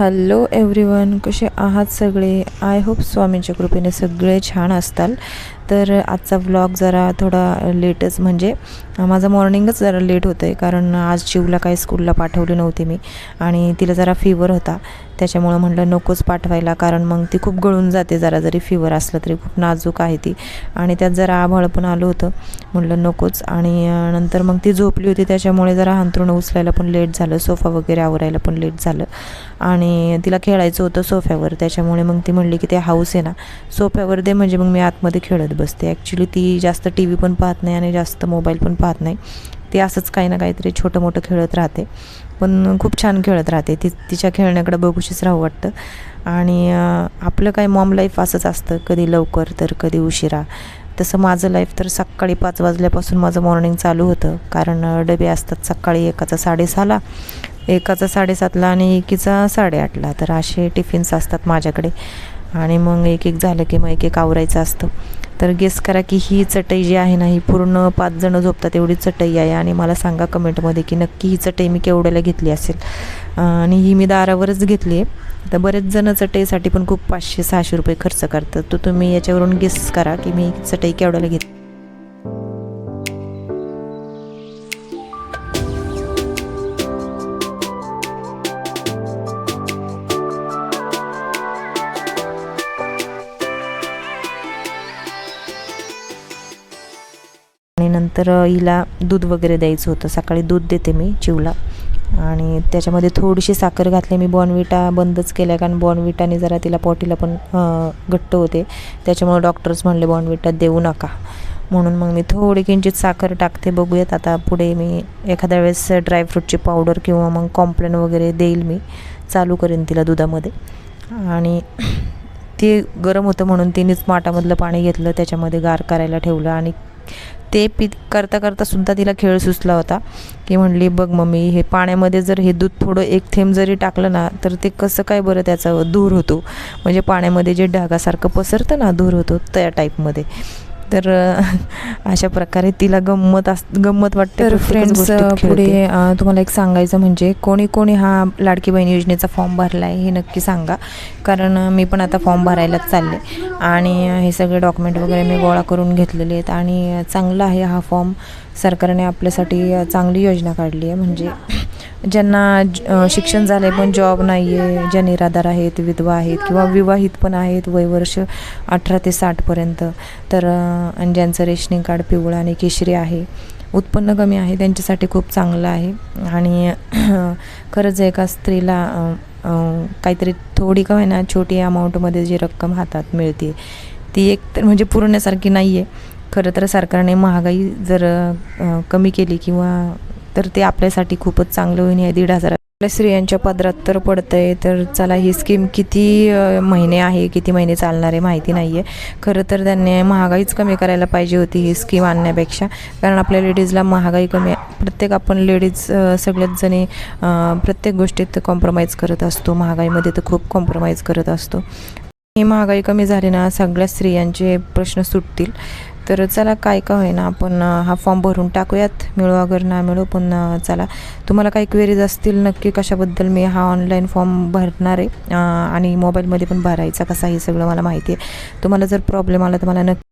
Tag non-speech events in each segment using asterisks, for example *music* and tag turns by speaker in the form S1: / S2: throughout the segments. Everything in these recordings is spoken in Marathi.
S1: हॅलो एव्हरीवन कसे आहात सगळे? आय होप स्वामींच्या कृपेने सगळे छान असताल. तर आजचा व्लॉग जरा थोडा लेटच म्हणजे माझं मॉर्निंगच जरा लेट होतं आहे कारण आज शिवला काही स्कूलला पाठवली नव्हती मी आणि तिला जरा फीवर होता. त्याच्यामुळं म्हटलं नकोच पाठवायला कारण मग ती खूप गळून जाते जरा जरी फीवर असलं तरी खूप नाजूक आहे ती. आणि त्यात जरा आभाळ पण आलं होतं. म्हटलं नकोच आणि नंतर मग ती झोपली होती त्याच्यामुळे जरा अंथरुण उचलायला पण लेट झालं. सोफा वगैरे आवरायला पण लेट झालं. आणि तिला खेळायचं होतं सोफ्यावर. त्याच्यामुळे मग ती म्हणली की ते हाऊस आहे ना सोफ्यावर दे म्हणजे मग मी आतमध्ये खेळत बसते. ॲक्च्युली ती जास्त टी व्ही पण पाहत नाही आणि जास्त मोबाईल पण पाहत नाही. ती असंच काही ना काहीतरी छोटं मोठं खेळत राहते. पण खूप छान खेळत राहते. ती तिच्या खेळण्याकडे बघूशीच राहू वाटतं. आणि आपलं काय मॉम लाईफ असंच असतं. कधी लवकर तर कधी उशिरा. तसं माझं लाईफ तर सकाळी पाच वाजल्यापासून माझं मॉर्निंग चालू होतं. कारण डबे असतात. सकाळी एकाचा साडेसहाला एकाचा साडेसातला आणि एकीचा साडेआठला. तर असे टिफिन्स असतात माझ्याकडे. आणि मग एक एक झालं की मग एक एक आवरायचं असतं. तर गेस करा की ही चटई जी आहे ना ही पूर्ण पाच जणं झोपतात एवढी चटई आहे आणि मला सांगा कमेंटमध्ये की नक्की ही चटई मी केवढ्याला घेतली असेल. आणि ही मी दारावरच घेतली आहे. तर बरेच जण चटईसाठी पण खूप पाचशे सहाशे रुपये खर्च करतात. तर तुम्ही याच्यावरून गेस करा की मी चटई केवढ्याला घेतली. आणि नंतर हिला दूध वगैरे द्यायचं होतं. सकाळी दूध देते मी चिवला. आणि त्याच्यामध्ये थोडीशी साखर घातली. मी बॉर्नविटा बंदच केल्या कारण बॉनविटाने जरा तिला पॉटीला पण घट्ट होते. त्याच्यामुळे डॉक्टर्स म्हणले बॉर्नविटा देऊ नका. म्हणून मग मी थोडी किंचित साखर टाकते. बघूयात आता पुढे मी एखाद्या वेळेस ड्रायफ्रूटची पावडर किंवा मग कॉम्प्लेन वगैरे देईल मी. चालू करेन तिला दुधामध्ये. आणि ते गरम होतं म्हणून तिनेच माठामधलं पाणी घेतलं. त्याच्यामध्ये गार करायला ठेवलं. आणि ते पी करता करता सुद्धा तिला खेळ सुचला होता. की म्हणली बघ मम्मी हे पाण्यामध्ये जर हे दूध थोडं एक थेंब जरी टाकलं ना तर ते कसं काय बरं त्याचा धूर होतो? म्हणजे पाण्यामध्ये जे ढगासारखं पसरतं ना धूर होतो त्या टाईपमध्ये तर अशा प्रकारे तिला गंमत अस गंमत वाटते
S2: तर फ्रेंड्स. पुढे तुम्हाला एक सांगायचं म्हणजे कोणी कोणी हा लाडकी बहीण योजनेचा फॉर्म भरला आहे हे नक्की सांगा. कारण मी पण आता फॉर्म भरायलाच चालले. आणि हे सगळे डॉक्युमेंट वगैरे मी गोळा करून घेतलेले आहेत. आणि चांगला आहे हा फॉर्म सरकारने आपल्यासाठी चांगली योजना काढली आहे. म्हणजे ज्यांना शिक्षण झालं आहे पण जॉब नाही आहे ज्या निराधार आहेत विधवा आहेत किंवा विवाहित पण आहेत वयवर्ष अठरा ते साठपर्यंत तर आणि ज्यांचं रेशनिंग कार्ड पिवळं आणि केशरी आहे उत्पन्न कमी आहे त्यांच्यासाठी खूप चांगलं आहे. आणि *clears throat* खरंच एका स्त्रीला काहीतरी थोडी का होईना छोटी अमाऊंटमध्ये जी रक्कम हातात मिळते ती एक तर म्हणजे पुरवण्यासारखी नाही आहे खरं तर सरकारने महागाई जर कमी केली किंवा तर ते आपल्यासाठी खूपच चांगलं होईल या दीड हजार स्त्रियांच्या पदरात तर पडतं आहे तर चला ही स्कीम किती महिने आहे किती महिने चालणार आहे माहिती नाही आहे खरं तर त्यांनी महागाईच कमी करायला पाहिजे होती ही स्कीम आणण्यापेक्षा. कारण आपल्या लेडीजला महागाई कमी प्रत्येक आपण लेडीज सगळ्याच जणी प्रत्येक गोष्टीत कॉम्प्रोमाइज करत असतो. महागाईमध्ये तर खूप कॉम्प्रोमाइज करत असतो. ही महागाई कमी झाली ना सगळ्या स्त्रियांचे प्रश्न सुटतील. तर चला काय का होईना आपण हा फॉर्म भरून टाकूयात. मिळू अगर ना मिळू पण चला. तुम्हाला काही क्वेरीज असतील नक्की कशाबद्दल मी हा ऑनलाईन फॉर्म भरणार आहे. आणि मोबाईलमध्ये पण भरायचा कसा हे सगळं मला माहिती आहे. तुम्हाला जर प्रॉब्लेम आला तर मला नक्की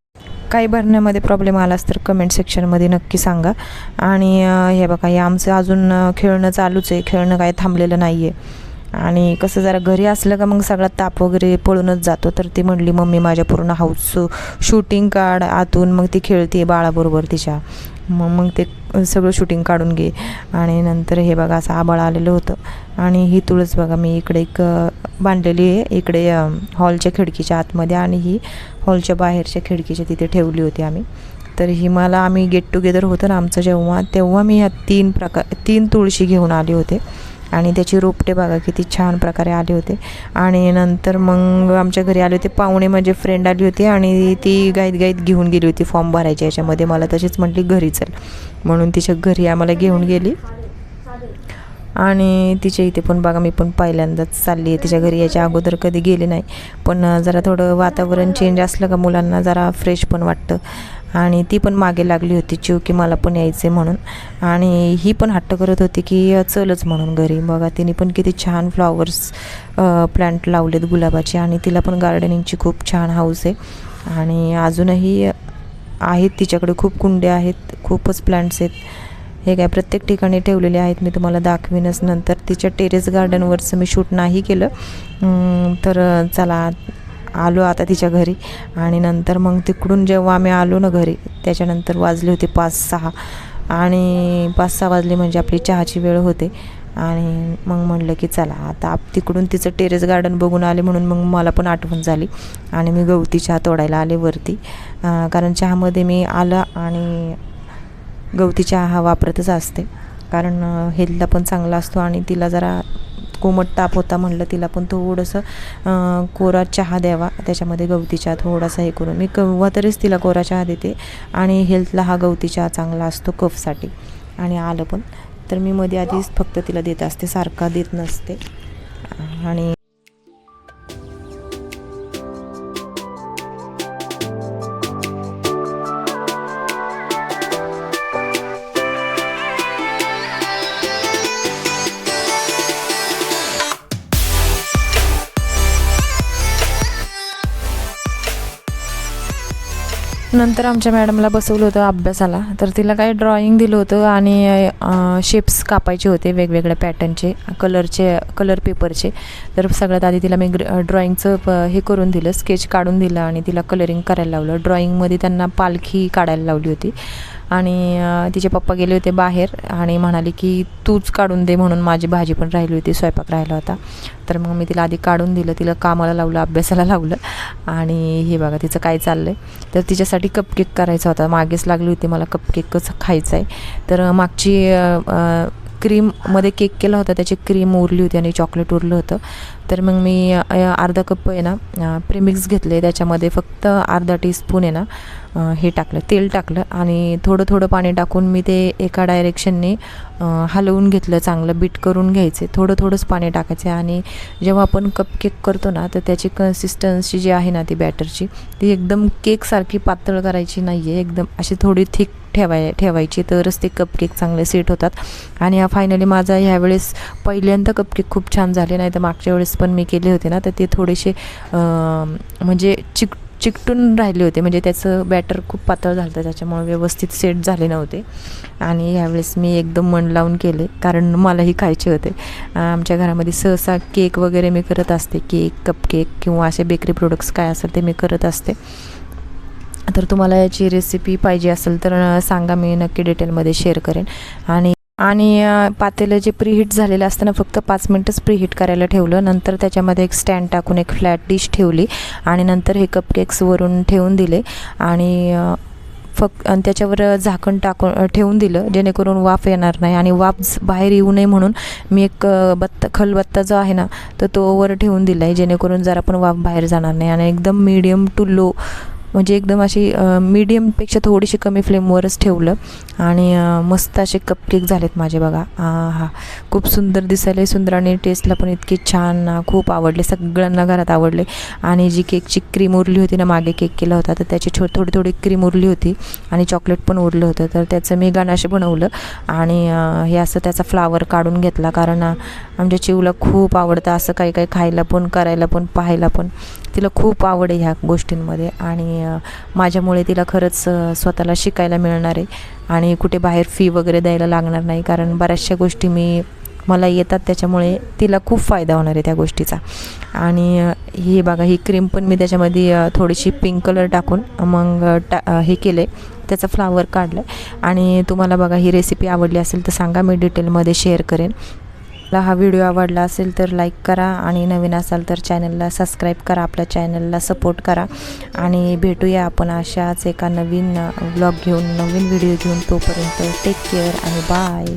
S2: काही भरण्यामध्ये प्रॉब्लेम आलाच तर कमेंट सेक्शनमध्ये नक्की सांगा. आणि हे बघा हे आमचं अजून खेळणं चालूच आहे. खेळणं काय थांबलेलं नाही आहे आणि कसं जरा घरी असलं का मग सगळा ताप वगैरे पळूनच जातो. तर ती म्हणली मम्मी माझ्या पूर्ण हाऊस शूटिंग काढ आतून मग ती खेळते बाळाबरोबर तिच्या. मग मग ते सगळं शूटिंग काढून घे. आणि नंतर हे बघा असं आबाळ आलेलं होतं. आणि ही तुळस बघा मी इकडे एक बांधलेली आहे. इकडे हॉलच्या खिडकीच्या आतमध्ये आणि ही हॉलच्या बाहेरच्या खिडकीच्या तिथे ठेवली होती आम्ही. तर ही मला आम्ही गेट टुगेदर होतं ना आमचं जेव्हा तेव्हा मी ह्या तीन प्रकार तीन तुळशी घेऊन आले होते. आणि त्याची रोपटे बघा किती छान प्रकारे आले होते. आणि नंतर मग आमच्या घरी आले होते. पाहुणे माझे फ्रेंड आली होती आणि ती गाईत गाईत घेऊन गेली होती फॉर्म भरायची याच्यामध्ये. मला तशीच म्हटली घरी चल. म्हणून तिच्या घरी आम्हाला घेऊन गेली. आणि तिच्या इथे पण बघा मी पण पहिल्यांदाच चालली आहे. तिच्या घरी याच्या अगोदर कधी गेले नाही. पण जरा थोडं वातावरण चेंज असलं का मुलांना जरा फ्रेश पण वाटतं. आणि ती पण मागे लागली होती चिव की मला पण यायचे म्हणून. आणि ही पण हट्ट करत होती की चलच म्हणून घरी. बघा तिने पण किती छान फ्लॉवर्स प्लांट लावलेत गुलाबाचे आणि तिला पण गार्डनिंगची खूप छान हाऊस आहे. आणि अजूनही आहेत तिच्याकडे खूप कुंड्या आहेत खूपच प्लांट्स आहेत. हे काय प्रत्येक ठिकाणी ठेवलेले आहेत मी तुम्हाला दाखवीनच नंतर. तिच्या टेरेस गार्डनवरचं मी शूट नाही केलं. तर चला आलो आता तिच्या घरी. आणि नंतर मग तिकडून जेव्हा आम्ही आलो ना घरी त्याच्यानंतर वाजले होते पाच सहा. आणि पाच सहा वाजले म्हणजे आपली चहाची वेळ होते. आणि मग म्हणलं की चला आता आप तिकडून तिचं टेरेस गार्डन बघून आले म्हणून मग मला पण आठवण झाली. आणि मी गवती चहा तोडायला आले वरती. कारण चहामध्ये मी आला आणि गवती चहा हा वापरतच असते. कारण हेल्थला पण चांगला असतो आणि तिला जरा कोमट ताप होता म्हणलं तिला पण थोडंसं कोरा चहा द्यावा. त्याच्यामध्ये गवती चहा थोडासा हे करून. मी केव्हा तरीच तिला कोरा चहा देते. आणि हेल्थला हा गवती चहा चांगला असतो कफसाठी. आणि आलं पण. तर मी मध्ये आधीच फक्त तिला देत असते. सारखा देत नसते. आणि नंतर आमच्या मॅडमला बसवलं होतं अभ्यासाला. तर तिला काही ड्रॉइंग दिलं होतं आणि शेप्स कापायचे होते वेगवेगळ्या पॅटर्नचे कलरचे कलर पेपरचे तर सगळ्यात आधी तिला मी ड्रॉइंगचं प हे करून दिलं स्केच काढून दिलं आणि तिला कलरिंग करायला लावलं. ड्रॉइंगमध्ये त्यांना पालखी काढायला लावली होती. आणि तिचे पप्पा गेले होते बाहेर आणि म्हणाले की तूच काढून दे म्हणून माझी भाजी पण राहिली होती स्वयंपाक राहिला होता. तर मग मी तिला आधी काढून दिलं तिला कामाला लावलं अभ्यासाला लावलं आणि हे बघा तिचं काय चाललं आहे तर तिच्यासाठी कपकेक करायचा होता. मागेच लागली होती मला कपकेकच खायचा आहे तर मागची क्रीममध्ये केक केला होता त्याची क्रीम उरली होती आणि चॉकलेट उरलं होतं. तर मग मी अर्धा कप आहे ना प्रेमिक्स घेतले. त्याच्यामध्ये फक्त अर्धा टीस्पून आहे ना हे टाकलं तेल टाकलं आणि थोडं थोडं पाणी टाकून मी ते एका डायरेक्शनने हलवून घेतलं चांगलं बीट करून घ्यायचे. थोडं थोडंच पाणी टाकायचे आणि जेव्हा आपण कपकेक करतो ना तर त्याची कन्सिस्टन्सी जी आहे ना ती बॅटरची ती एकदम केकसारखी पातळ करायची नाही आहे एकदम अशी थोडी थिक ठेवाय ठेवायची तरच ते कपकेक चांगले सेट होतात. आणि हा फायनली माझा ह्यावेळेस पहिल्यांदा कपकेक खूप छान झाले नाही तर मागच्या वेळेस पण मी केले होते ना तर ते थोडेसे म्हणजे चिक चिकटून राहिले होते. म्हणजे त्याचं बॅटर खूप पातळ झालं होतं त्याच्यामुळे व्यवस्थित सेट झाले नव्हते. आणि ह्यावेळेस मी एकदम मन लावून केले. कारण मलाही खायचे होते. आमच्या घरामध्ये सहसा केक वगैरे मी करत असते. केक कपकेक किंवा असे बेकरी प्रोडक्ट्स काय असेल ते मी करत असते. तर तुम्हाला याची रेसिपी पाहिजे असेल तर सांगा. मी नक्की डिटेलमध्ये शेअर करेन. आणि आणि पातेलं जे प्रीहीट झालेलं असतं ना फक्त पाच मिनटंच प्रीहीट करायला ठेवलं. नंतर त्याच्यामध्ये एक स्टँड टाकून एक फ्लॅट डिश ठेवली आणि नंतर हे कपकेक्स वरून ठेवून दिले आणि फक्त आणि त्याच्यावर झाकण टाकून ठेवून दिलं जेणेकरून वाफ येणार नाही आणि वाफ बाहेर येऊ नये म्हणून मी एक बत्ता खलबत्ता जो आहे ना तर तो वर ठेवून दिला आहे जेणेकरून जरा पण वाफ बाहेर जाणार नाही. आणि एकदम मीडियम टू लो म्हणजे एकदम अशी मीडियमपेक्षा थोडीशी कमी फ्लेमवरच ठेवलं. आणि मस्त असे कपकेक झालेत माझे बघा. हा. खूप सुंदर दिसायला. सुंदर आणि टेस्टला पण इतके छान खूप आवडले. सगळ्यांना घरात आवडले. आणि जी केकची क्रीम उरली होती ना मागे केक केला होता तर त्याची छो थोडी थोडी क्रीम उरली होती. आणि चॉकलेट पण उरलं होतं. तर त्याचं मी गणाशे बनवलं. आणि हे असं त्याचा फ्लावर काढून घेतला. कारण आमच्या चिवला खूप आवडतं असं काही काही खायला पण करायला पण पाहायला पण. तिला खूप आवड आहे ह्या गोष्टींमध्ये. आणि माझ्यामुळे तिला खरंच स्वतःला शिकायला मिळणार आहे. आणि कुठे बाहेर फी वगैरे द्यायला लागणार नाही कारण बऱ्याचशा गोष्टी मी मला येतात त्याच्यामुळे तिला खूप फायदा होणार आहे त्या गोष्टीचा. आणि ही बघा ही क्रीम पण मी त्याच्यामध्ये थोडीशी पिंक कलर टाकून मग टा हे केलं आहे त्याचा फ्लावर काढलं आणि तुम्हाला बघा ही रेसिपी आवडली असेल तर सांगा मी डिटेलमध्ये शेअर करेन. मला हा व्हिडिओ आवडला असेल तर लाईक करा आणि नवीन असाल तर चॅनलला सबस्क्राईब करा आपल्या चॅनलला सपोर्ट करा. आणि भेटूया आपण अशाच एका नवीन ब्लॉग घेऊन नवीन व्हिडिओ घेऊन. तोपर्यंत टेक केअर आणि बाय